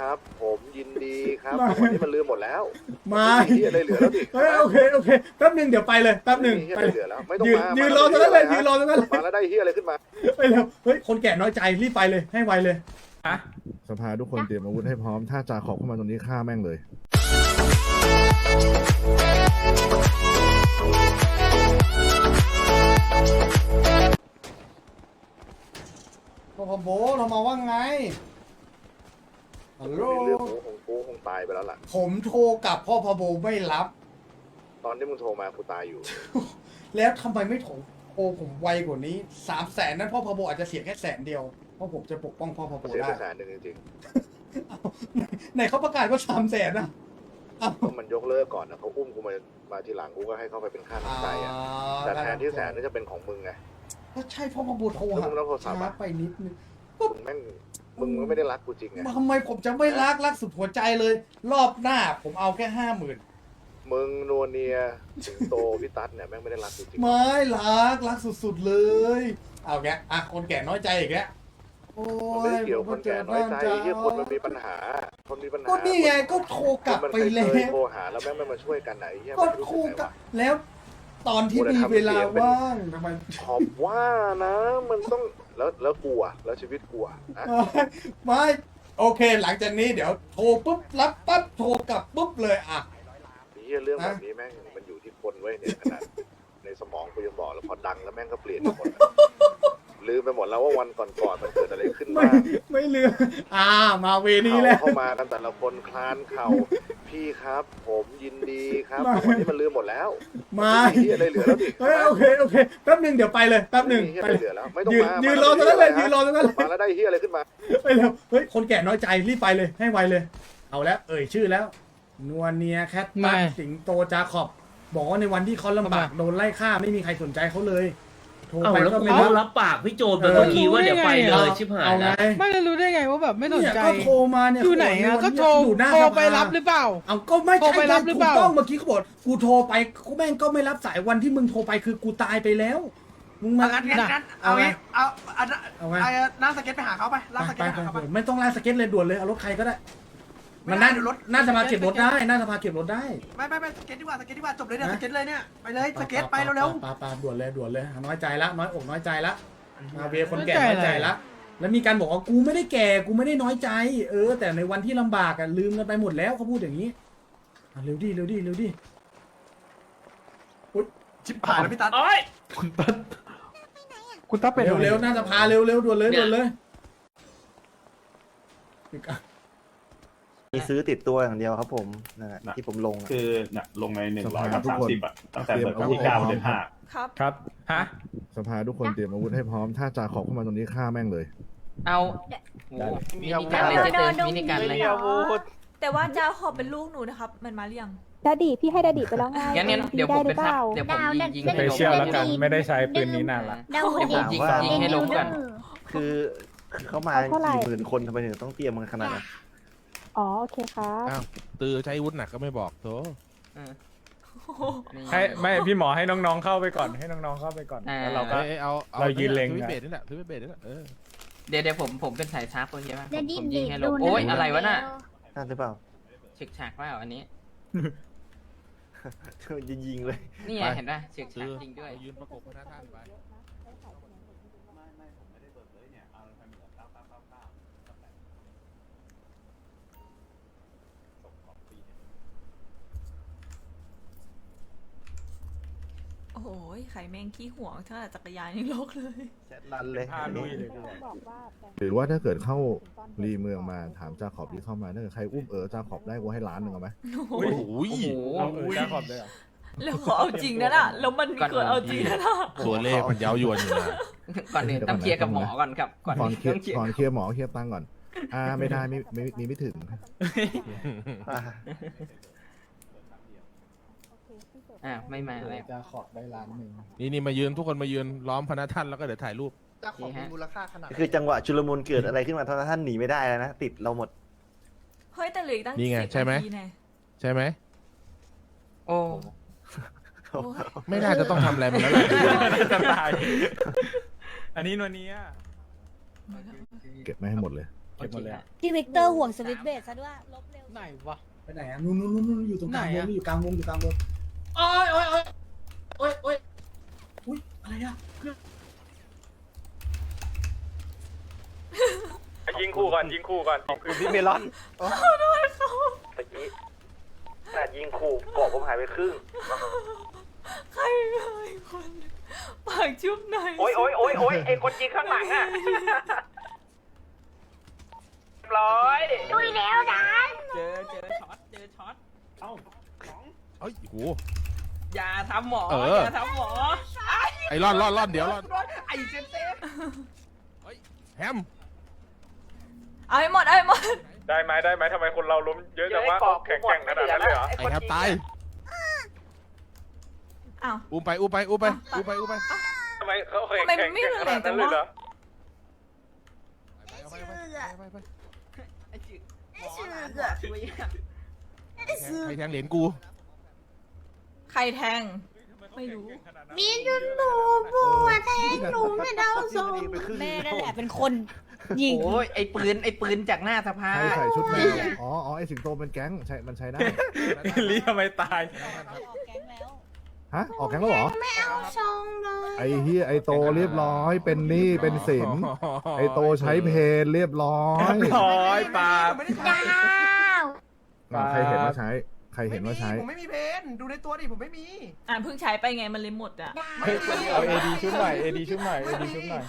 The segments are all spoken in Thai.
ครับ ผมยินดีครับมา วันนี้มันลืมหมดแล้วมาไที่อะไรเหลือแล้วดิเฮ้ยโอเคโอเคแป๊บหนึ่งเดี๋ยวไปเลยแป๊บหนึ่งไม่มีไปเหี้ยอะไรเหลือแล้ว ไม่ต้องยืนมายืยืนรอตรงนั้นเลยยืนรอตรงนั้นเลย มาแล้วได้เฮียอะไรขึ้นมา ไปเร็วเฮ้ย คนแก่น้อยใจ รีบไปเลย ให้ไวเลย สภาทุกคนเตรียมอาวุธให้พร้อม ถ้าจาขอบเข้ามาตรงนี้ฆ่าแม่งเลยพ่อพอโบเรามาว่าไง ฮัลโหลเรื่องหมูของกูคงตายไปแล้วล่ะ ผมโทรกลับพ่อพอโบไม่รับ ตอนที่มึงโทรมากูตายอยู่ แล้วทำไมไม่โทรโอ้ผมไวกว่านี้สามแสนนั้นพ่อพอโบอาจจะเสียแค่แสนเดียว เพราะผมจะปกป้องพ่อพอโบเสียได้ไปแสนหนึ่งจริงเอ้าไหนเขาประกาศว่าสามแสนนะเอ้าๆก็มันยกเลิกก่อนนะเขาอุ้มกูมามาทีหลังกูก็ให้เขาไปเป็นค่าน้ำใจอะแต่แทนที่แสนนี่จะเป็นของมึงไง ก็ใช่พ่อพอโบโทรแล้วหามึงต้องโทรศัพท์ช้าอะไปนิดนึง มึงแม่ง มึงไม่ได้รักกูจริงไงทำไมผมจะไม่รักรักสุดหัวใจเลย รอบหน้าผมเอาแค่ห้าหมื่นมึงนัวเนียสิงโตพี่ตั๊ดเนี่ยแม่งไม่ได้รักกูจริงไม่รักรักสุดๆเลย เอาแกอะคนแก่น้อยใจอีกแล้วโอ้มันไม่ได้เกี่ยวกับคนแก่น้อยใจผมที่ก็คนมันมีปัญหา คนมีปัญหาก็นี่ไงก็โทรกลับมันไปเคยแล้วเคยโทรหาแล้วแม่งไม่มาช่วยกันไหนเฮียก็มันรู้โทสึรกไงกลับวะแล้วตอนที่มีเวลาว่างทำไม ขอบว่านะ มันต้อง แล้วแล้วกลัวแล้วชีวิตกลัวอะไม่โอเค หลังจากนี้เดี๋ยวโทรปุ๊บรับปั๊บโทรกลับปุ๊บเลยอะเฮียเรื่องแบบนี้แม่งมันอยู่ที่คนไว้ยเนี่ยขนาดในสมองกูยังบอกแล้วพอดังแล้วแม่งก็เปลี่ยนไปหมดอะลืมไปหมดแล้วว่าวันก่อนๆมันเกิดอะไรขึ้นไม่บ้างไม่เลือกอ่า มาเวนี้เขาแล้วเข้ามากันแต่ละคนคลานเข่า พี่ครับ ผมยินดีครับมาวันนี้มันลืมหมดแล้วมาไที่อะไรเหลือแล้วดิเฮ้ยโอเคโอเคแป๊บหนึ่งเดี๋ยวไปเลยแป๊บหนึ่งไม่มีไปเหี้ยอะไรเหลือแล้วไม่ต้องยืนมายืยืนรอตรงนั้นเลยยืนรอตรงนั้นเลย มาแล้วได้เฮียอะไรขึ้นมา ไปเร็วเฮ้ยคนแก่น้อยใจรีบไปเลยให้ไวเลย เอาแล้วเอ่ยชื่อแล้วนัวเนียแคทไม่ตัสสิงโตจาขอบบอกว่าในวันที่เขาลำบากโดนไล่ฆ่าไม่มีใครสนใจเขาเลย โทรเอาไปแล้วก็กูไม่ก็รับรับปากพี่โจไปเมื่อกี้ว่าเดี๋ยวไปเลยชิบหายเอาไงแล้วไม่แล้วรู้ได้ไงว่าแบบไม่สนเนี่ยใจ ก็โทรมาเนี่ยอยู่ไหนเขาอะบก็ว่าโทรอยู่หน้าโทรสภาไปรับหรือเปล่า เอาก็ไม่โทรใช่ไปรับหรือเปล่า ถูกต้องเมื่อกี้เขาบอกกูโทรไปกูแม่งก็ไม่รับสายวันที่มึงโทรไปคือกูตายไปแล้วมึงมาเอางั้นงั้นงั้นเอาเอาไงงี้เอาเอาเอาไง เอานั่งสเก็ตไปหาเขาไปลากสไปเก็ตไปไปหาเขาไปไป ไม่ต้องลากสเก็ตเลยด่วนเลยเอารถใครก็ได้ไม่มันได้น่าเดี๋ยวรถน่าจะมาเก็บรถสเก็ตได้น่าจะมาเก็บรถได้ไม่ไม่ไม่สเก็ตดีกว่าสเก็ตดีกว่าจบเลยเนี่ยนะสเก็ตเลยเนี่ยไปเลยสเก็ตไปเร็วปาปาด่วนเลยด่วนเลยน้อยใจละน้อยอกน้อยใจละมาเวียคนแก่น้น้ออยยใจใจอะไรละแล้วมีการบอกว่ากูไม่ได้แก่กูไม่ได้น้อยใจ เออ แต่ในวันที่ลำบากอะลืมกันไปหมดแล้วเขาพูดอย่างนี้อะเร็วดิเร็วดิเร็วดิๆชิบหายแล้วพี่ตั๊ดโอ้ยคุณตั๊ดคุณตั๊ดเป็นเร็วอะไรเร็วน่าจะพาเร็วเร็วด่วนเลยเนี่ยด่วนเลย มีซื้อติดตัวอย่างเดียวครับผมนั่นแหละที่ผมลงอะคือเนี่ยลงในหนึ่งสร้อยภากับทุกสามคนสิบอะตั้งแต่เตรียมเปิดวันที่อาวุธเก้าให้พร้อมเดือนห้าครับ ครับฮะสภาทุกคนเตรียมอาวุธให้พร้อม ถ้าจาขอบเข้ามาตรงนี้ฆ่าแม่งเลย เอาได้มินิการเลยเจ๊เตอร์มินิการเลยแต่ว่าจะขอเป็นลูกหนูนะครับ มันมาหรือยังดาดีพี่ให้ดาดีไปแล้วไงงั้นงั้นเดี๋ยวผมเป็นทัพเดี๋ยวผมยิงยิงสให้เปลงเชียลแล้วกันไม่ได้ใช้ปืนนี้นานละเดี๋ยวผมยิงยิงให้ลงก่อนคือคือเขามาเอาเท่าไหร่กี่หมื่นคนทำไมถึงต้องเตรียมกันขนาดนั้น อ๋อโอเคครับ อ้าวตือใช้อาวุธหนักก็ไม่บอกโถนี่ให้ไม่พี่หมอให้น้องๆเข้าไปก่อนให้น้องๆเข้าไปก่อนอ่าแล้วเราก็เอาเรายืนเล็งถืออะเบสนี่แหละถือเบสนี่แหละเออเดี๋ยวเดี๋ยวผมผมเป็นสายชาร์ปโอเคป่ะผมเดี๋ยวดิผมยิงให้ลเดี๋งยวดูนะโอ้ยอะไรวะน่ะนั่นหรือเปล่า ฉึกฉากว่าอันนี้ยิงยิงๆเลย นี่ไงไปเห็นป่ะฉึกตืฉากอจริงด้วย ยืนประกบพระท่านไป โอ้โหไข่แมงขี้ห่วงเท่าไหร่จักรยานยังลกเลย แชทรันเลยพาลุยเลยบอกว่าแต่หรือว่าถ้าเกิดเข้ารีเมืองมาถามจาขอบที่เข้ามาถ้าเกิดใครอุ้มเออจาขอบได้กูให้ล้านหนึ่งเอาไหมโอ้โห โอ้โหโอ้โหเอาเออจ้าขอบเลยเหรอแล้วขอเอาจริงนะน่ะ แล้วมันก่อนเกิดเอาจริงนะน่ะตัวเลขมันเย้ายวนอยู่นะ ก่อนอื่นต้องเคลียร์กับหมอก่อนครับ ก่อนก่อนเคลียต้ร์องเคลียร์ก่อนเคลียร์หมอเคลียร์ตังค์ก่อน อ่าไม่ได้ไม่ไม่มีไม่ถึง อ่าโอเคพี่จบ อ่าไม่มาแล้วจะขอบได้ล้านหนึ่งนี่นี่มายืนทุกคนมายืนล้อมพระท่านแล้วก็เดี๋ยวถ่ายรูปเจ้าของมีมูลค่าขนาดคือจังหวะชุลมุนเกิดอะไรขึ้นมาท่านท่านหนีไม่ได้แล้วนะ ติดเราหมด เฮ้ยแต่เหลืออีกตั้งนี่ไงสิบใช่ไหม นาทีแน่ใช่ไหม โอ้โอ้ยไม่น่าจะต้องทำอะไรมันแล้วแหละจะตาย อันนี้นวเนียเก็บไม่ให้หมดเลย เก็บหมดเลยอะพี่วิกเตอร์ห่วงสวิตช์เบสซะด้วยลบเร็ว ไหนวะ ไปไหนอะนู่นนู่นนู่นนู่นอยู่ตรงกลางวไหนงอะนี่อยู่กลางวงอยู่กลางวง โอ้ยโอ้ยโอ้ยโอ้ยโอ้ยอุ้ยอะไรอะเครื่องยิงคู่ก่อนยิงคู่ก่อนคุณพี่เมลอนตะกี้ขนาดยิงขู่เกาะผมหายไปครึ่งใครเลยคนปากชุบหน่อยโอ้ยโอ้ยโอ้ยโอ้ยไอคนยิงข้างหลังอะเรียบร้อยด้วยแล้วนะเจอเจอช็อตเจอช็อตเอ้ยโห อย่าทำหมอเออออ ย่าทำหมอไอ้ร่อนร่อนร่อนเดี๋ยวร่อนไอ้เซนเซแฮมเอาให้หมดเอาให้หมด ได้ไหมได้ไหมทำไมคนเราล้มเยอะจังวะแข่งแข่งขนาดนั้นเลยเหรอ ไอ้แฮมตายอ้าว อุ้มไปอุ้มไปอุ้มไปอุ้มไปอุ้มไปทำไมเขาแข่งทำไมมัแข่นงไม่แข่งรุขนแรนางดจันั้งนเลวะยเหรอ ไปไปไปไปไปไอ้ชื่อหมอหาหมอช่วยอะใครแทงเหรียญกู ใครแทง ไม่รู้ มีจุนหนูบัวแทงหนูไม่เดาส่งไปครึ่งแม่นั่นแหละเป็นคนยิงโอ้ยไอ้ปืนไอ้ปืนจากหน้าสภาใครใส่ชุดแมวอ๋ออ๋อไอสิงโตเป็นแก๊งใช่มันใช้ได้ลีทำไมตายฮะออกแก๊งแล้วเหรอไอเฮียไอโตเรียบร้อย เป็นหนี้เป็นสินไอโตใช้เพนเรียบร้อยร้อยปาผมไม่ได้ใช้อะใครเห็นว่าใช้ ใครเห็นว่าใช้ ผมไม่มีเพนดูในตัวดิผมไม่มี อ่าเพิ่งใช้ไปไงมันเลยหมดอะเอาเอดีชุบหน่อยเอดีชุบหน่อยเอดีชุบหน่อย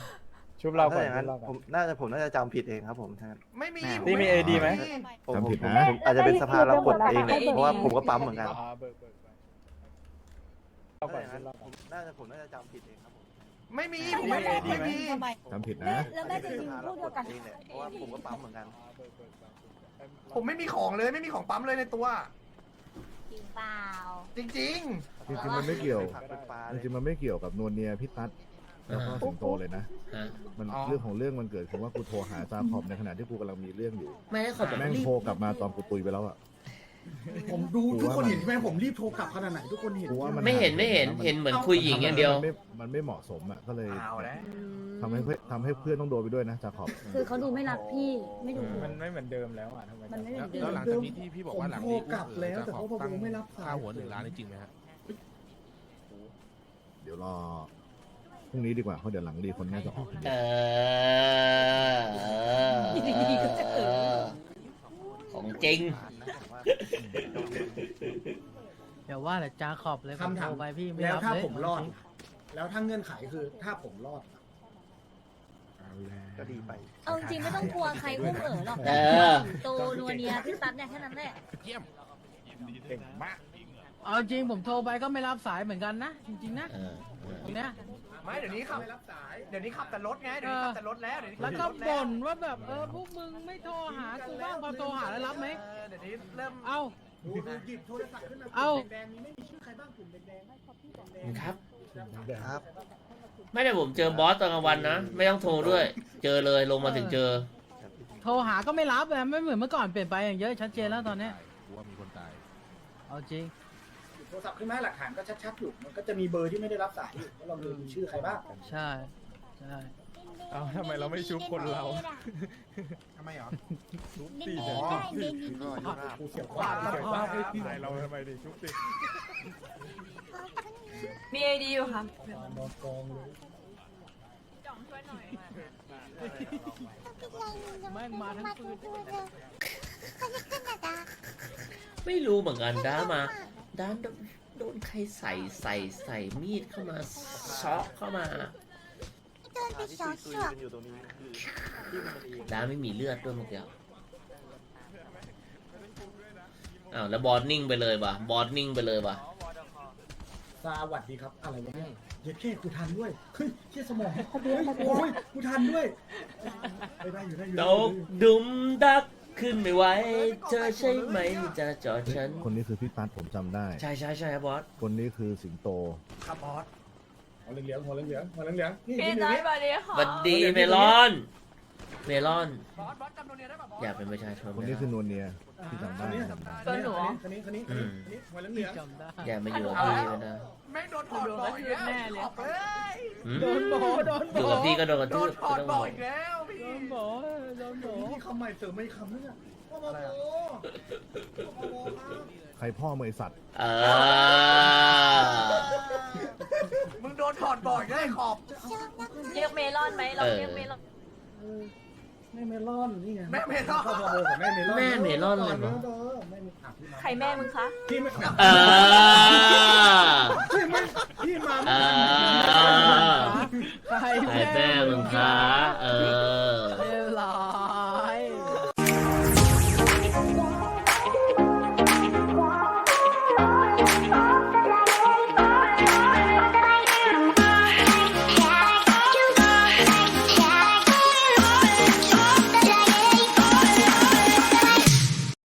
ชุบเราก่อนถ้าอย่างชุนั้นบเราก่ผอน มน่าจะผมน่าจะจำผิดเองครับผมท่านไม่มีนี่มี AD ไหม ผมจำผิดผมนะ ผมอาจจะเป็นสภาเรากดเองเนี่ยไม่เพราะว่าผมก็ปั๊มเหมือนกันอ่าเบิกเบิกไปเราถ้าก่ออนย่างชุนั้นบเราผก่อน มน่าจะผมน่าจะจำผิดเองครับผมไม่มีผมไม่มี AD ไหมจำผิดแม่นะ แล้วแม่จะยิงสภาพูเราดกเดียวกันดเองเนี่ยเพราะว่าผมก็ปั๊มเหมือนกันอ่าเบิกเบิกไปผมไม่มีของเลยไม่มีของปั๊มเลยในตัว จริงเปล่าจริงจริงๆมันไม่เกี่ยวผักเป็นปลาจเลยริงๆมันไม่เกี่ยวกับนวลเนียพี่ตั๊ดแล้วก็สิงโตเลยนะมันเรื่องของเรื่องมันเกิดคือว่ากูโทรหาจาขอบในขณะที่กูกำลังมีเรื่องอยู่ ไม่ได้ขอบแม่งโทรกลับมาตอนกูตุยไปแล้วอะ ผมดูทุกคนเห็นใช่ไหมผมรีบโทรกลับขนาดไหนทุกคนเห็นกูว่ามันไม่เห็นไม่เห็นเห็นเหมือนคุยหญิงอย่างเดียว มันไม่มันไม่เหมาะสมอะก็เลยๆเอาแล้วทำให้เพื่อนทำให้เพื่อนต้องโดนไปด้วยนะจาขอบคือเขาดูไม่รักพี่ไม่ดูมันไม่เหมือนเดิมแล้วอะทำไม มันไม่เหแล้มืวอนเดิแล้วมหลังจากนี้ที่พี่บอกว่าหลังผมนี้โทรกลับแล้วแต่เขาบอกตั้งไม่รับสายค่าหัวหนึ่งล้านนี่จริงไหมฮะเดี๋ยวรอพรุ่งนี้ดีกว่าเพราะเดี๋ยวหลังดีคนน่าจะออก เออ ของจริง เดี๋ยวว่าแต่จาขอบเลยคำถาม โทรไปพี่ไม่แล้วรับถ้าเลยผมรอด แล้วถ้าเงื่อนไขคือถ้าผมรอด ก็ดีไป เอาจริงไม่ต้องกลัวใครอุ้มเอ๋อหรอกเออโตนัวเนียพี่ตั๊ดเนี่ยแค่นั้นแหละเยี่ยมเก่งมากเอาจริงผมโทรไปก็ไม่รับสายเหมือนกันนะจริงๆนะเออตรงเนี้ย ไม่เดี๋ยวนี้ขับเดี๋ยวนี้ขับแต่รถไงเดี๋ยวนี้ขับแต่รถแล้วเดี๋ยวนี้ขัแล้วต่ก็รถบ่นว่าแบบเออพวกมึงไม่โทรหากูบ้างพอโทรหาแล้วรับไหมเออเดี๋ยวนี้เริ่มเอ้าดูดูหยิบโทรศัพท์ขึ้นมาเอ้าแดงๆนี้ไม่มีชื่อใครบ้างกลุ่มแดงๆครับ ครับ ไม่ได้ผมเจอบอสตอนกลางวันนะ ไม่ต้องโทรด้วย เจอเลยลงมาถึงเจอ โทรหาก็ไม่รับเลยไม่เหมือนเมื่อก่อนเปลี่ยนไปอย่างเยอะชัดเจนแล้วตอนเนี้ยกูว่ามีคนตาย เอาจริงหยิบ โทรศัพท์ขึ้นมาหลักฐานก็ชัดๆอยู่ มันก็จะมีเบอร์ที่ไม่ได้รับสายอยู่แล้วเราดูมีชื่อใครบ้างใช่ใช่เอาทำไมเราไม่ชุบคนเรา ทำไมเหรอชุบสิเดี๋ยวชุบสิกูเสียขวาเสีเสียยคขวาวามตายเราทำไมดิชุบสิมีไอดีอยู่ครับนอนกองเลยจ่องช่วยหน่อยแม่งมาทั้งปืนไม่รู้เหมือนกันด้ามา ด้านโดนใครใส่ใส่ใส่มีดเข้ามาช็อกเข้ามาที่ตุยตุยกันอยู่ตรงนี้คือที่มันเองด้าไม่มีเลือดด้วยเมื่อกี้อ้าวแล้วบอสนิ่งไปเลยว่ะบอสนิ่งไปเลยว่ะสวัสดีครับ อะไรวะเนี่ยเย็ดแค่กูทันด้วยเฮ้ยเชี่ยสมองทะเบียนทะเบียนโอ้ยกูทันด้วยได้ได้อยู่ได้อยู่ตได้อยู่กดุมดัก ขึ้นไม่ไหวเธอใช่ไหมจะจอดฉัน คนนี้คือพี่ตั๊ดผมจำได้ ใช่ใช่ใช่ครับบอส คนนี้คือสิงโต ครับบอสหัวเหลืองๆหัวเหลืองๆหัวเหลืองๆนี่พี่ยืนอยู่น้อยนี่บาดีค่ะ บัดดีเมลอน เมลอนบอสบอสจำโนเนียได้ป่ะบอสอยากเป็นประชาชนคนนี้คือนวลเนียที่จำได้จำได้ตัวหนูคนนี้คนนี้คนนี้คนนี้หัวเหลืองจำได้อยากมาอยู่กับพี่ก็ได้แม่งโดนถอดบ่อยอีกแล้วแน่เลยขอบเอ้ยหืมโดนโบโดนอยู่กับพี่ก็โดนกระโดทืนบถอก็ดต้องบ่บออยกอีกแล้วพี่โดนโบโดนโบนี่คำใหม่เสริมไม่คำนึงอะพ่อมาโบพ่อมาโบครับใครพ่อมือไอ้สัตว์เออมึงโดนถอดบ่อยได้ขอบ เรียกเมลอนไหมเราเรียกเมลอนเออ แม่เมลอนนี่ไงแม่เมลอน พ่อมาโบกับแม่เมลอนแม่เมลอนเลยเหรอเออแม่มีอะพี่มาใครแม่มึงคะ พี่ไม่เออ พี่ไม่พี่มาเอไม่ทันอใครใครแม่มึงคะเออ